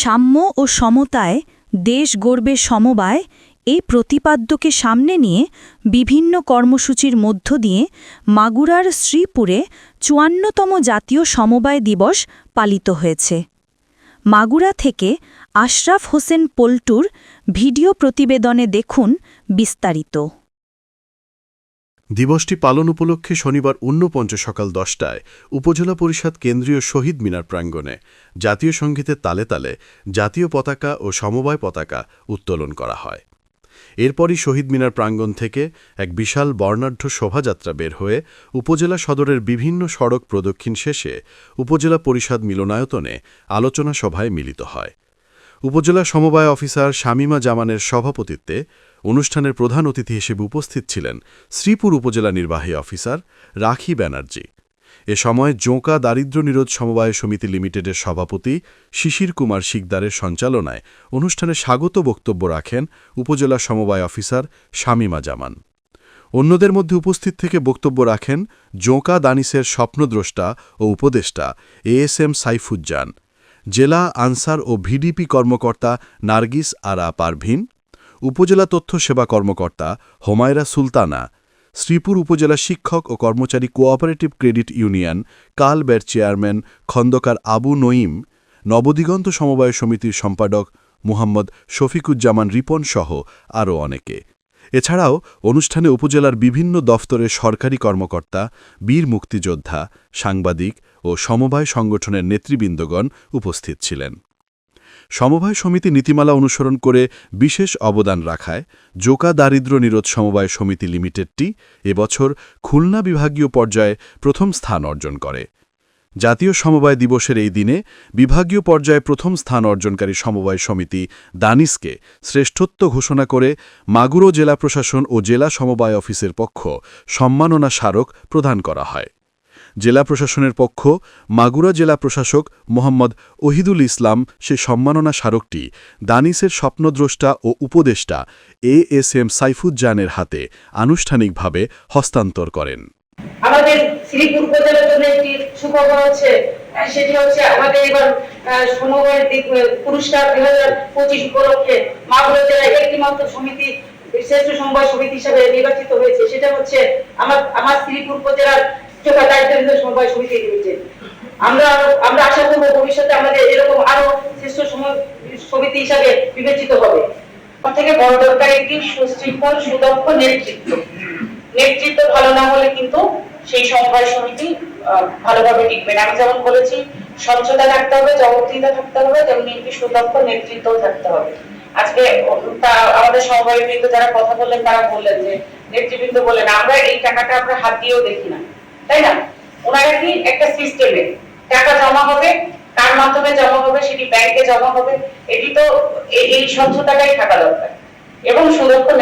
সাম্য ও সমতায় দেশ গড়বে সমবায়, এই প্রতিপাদ্যকে সামনে নিয়ে বিভিন্ন কর্মসূচির মধ্য দিয়ে মাগুরার শ্রীপুরে চুয়ান্নতম জাতীয় সমবায় দিবস পালিত হয়েছে। মাগুরা থেকে আশরাফ হোসেন পল্টুর ভিডিও প্রতিবেদনে দেখুন বিস্তারিত। দিবসটি পালন উপলক্ষে শনিবার ঊনপঞ্চ সকাল দশটায় উপজেলা পরিষদ কেন্দ্রীয় শহীদ মিনার প্রাঙ্গণে জাতীয় সঙ্গীতের তালে তালে জাতীয় পতাকা ও সমবায় পতাকা উত্তোলন করা হয়। এরপরই শহীদ মিনার প্রাঙ্গণ থেকে এক বিশাল বর্ণাঢ্য শোভাযাত্রা বের হয়ে উপজেলা সদরের বিভিন্ন সড়ক প্রদক্ষিণ শেষে উপজেলা পরিষদ মিলনায়তনে আলোচনা সভায় মিলিত হয়। উপজেলা সমবায় অফিসার শামিমা জামানের সভাপতিত্বে অনুষ্ঠানের প্রধান অতিথি হিসেবে উপস্থিত ছিলেন শ্রীপুর উপজেলা নির্বাহী অফিসার রাখি ব্যানার্জি। এ সময় জোঁকা দারিদ্র নিরোধ সমবায় সমিতি লিমিটেডের সভাপতি শিশির কুমার শিকদারের সঞ্চালনায় অনুষ্ঠানে স্বাগত বক্তব্য রাখেন উপজেলা সমবায় অফিসার শামিমা জামান। অন্যদের মধ্যে উপস্থিত থেকে বক্তব্য রাখেন জোঁকা দানিসের স্বপ্নদ্রষ্টা ও উপদেষ্টা এএসএম সাইফুজ্জান। জেলা আনসার ও ভিডিপি কর্মকর্তা নার্গিস আরা পারভিন, উপজেলা তথ্য সেবা কর্মকর্তা হোমায়রা সুলতানা, শ্রীপুর উপজেলা শিক্ষক ও কর্মচারী কোঅপারেটিভ ক্রেডিট ইউনিয়ন কালবের চেয়ারম্যান খন্দকার আবু নঈম, নবদিগন্ত সমবায় সমিতির সম্পাদক মুহাম্মদ শফিকুজ্জামান রিপন সহ আরও অনেকে। এছাড়াও অনুষ্ঠানে উপজেলার বিভিন্ন দফতরের সরকারি কর্মকর্তা, বীর মুক্তিযোদ্ধা, সাংবাদিক ও সমবায় সংগঠনের নেতৃবৃন্দগণ উপস্থিত ছিলেন। সমবায় সমিতি নীতিমালা অনুসরণ করে বিশেষ অবদান রাখায় জোকা দারিদ্র নিরোধ সমবায় সমিতি লিমিটেডটি এবছর খুলনা বিভাগীয় পর্যায়ে প্রথম স্থান অর্জন করে। জাতীয় সমবায় দিবসের এই দিনে বিভাগীয় পর্যায়ে প্রথম স্থান অর্জনকারী সমবায় সমিতি দানিসকে শ্রেষ্ঠত্ব ঘোষণা করে মাগুরো জেলা প্রশাসন ও জেলা সমবায় অফিসের পক্ষ সম্মাননা স্মারক প্রদান করা হয়। জেলা প্রশাসনের পক্ষ, মাগুরা জেলা প্রশাসক মোহাম্মদ ওহিদুল ইসলাম সে সম্মাননা স্মারকটি দানিসের স্বপ্নদ্রষ্টা ও উপদেষ্টা এ এস এম সাইফুজ্জানের হাতে আনুষ্ঠানিকভাবে হস্তান্তর করেন। আমাদের শ্রীপুর উপজেলার জন্য একটি সুখবর হচ্ছে সেটি হচ্ছে আমাদের এবার সমবায়ের দিক পুরস্কার দুই হাজার পঁচিশ উপলক্ষে মাগুরা জেলায় একটি মাত্র সমিতি, শ্রেষ্ঠ সমবায় সমিতি হিসাবে নির্বাচিত হয়েছে। সেটা হচ্ছে আমার আমার শ্রীপুর উপজেলার চোখা দায়িত্ব সমবায় সমিতি লিমিটেড। আমরা আমরা আশা করব ভবিষ্যতে আমাদের এরকম আরও শ্রেষ্ঠ সমিতি হিসাবে বিবেচিত হবে। থেকে বড় দরকার একটি সুশৃঙ্খল, সুদক্ষ নেতৃত্ব। নেতৃত্ব ভালো না হলে কিন্তু সেই সমবায় সমিতি ভালোভাবে টিকবে না। আমি যেমন বলেছি, স্বচ্ছতা থাকতে হবে, জবাবদিহিতা থাকতে হবে, তেমনি একটি সুদক্ষ নেতৃত্ব থাকতে হবে। আজকে আমাদের সমবায় বৃন্দ যারা কথা বললেন, তারা বললেন যে, নেতৃবৃন্দ বললেন, আমরা এই টাকাটা আমরা হাত দিয়েও দেখি না। তাই না? ওনারা কি একটা সিস্টেমে টাকা জমা হবে কার মাধ্যমে জমা হবে, সেটি ব্যাংকে জমা হবে, এটি তো এই- স্বচ্ছতাটাই থাকা দরকার। এবং সুদক্ষ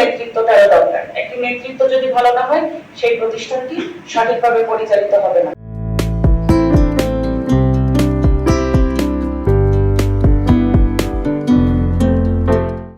দরকার। একটি নেতৃত্ব যদি ভালো না হয় সেই প্রতিষ্ঠানটি সঠিকভাবে পরিচালিত হবে না।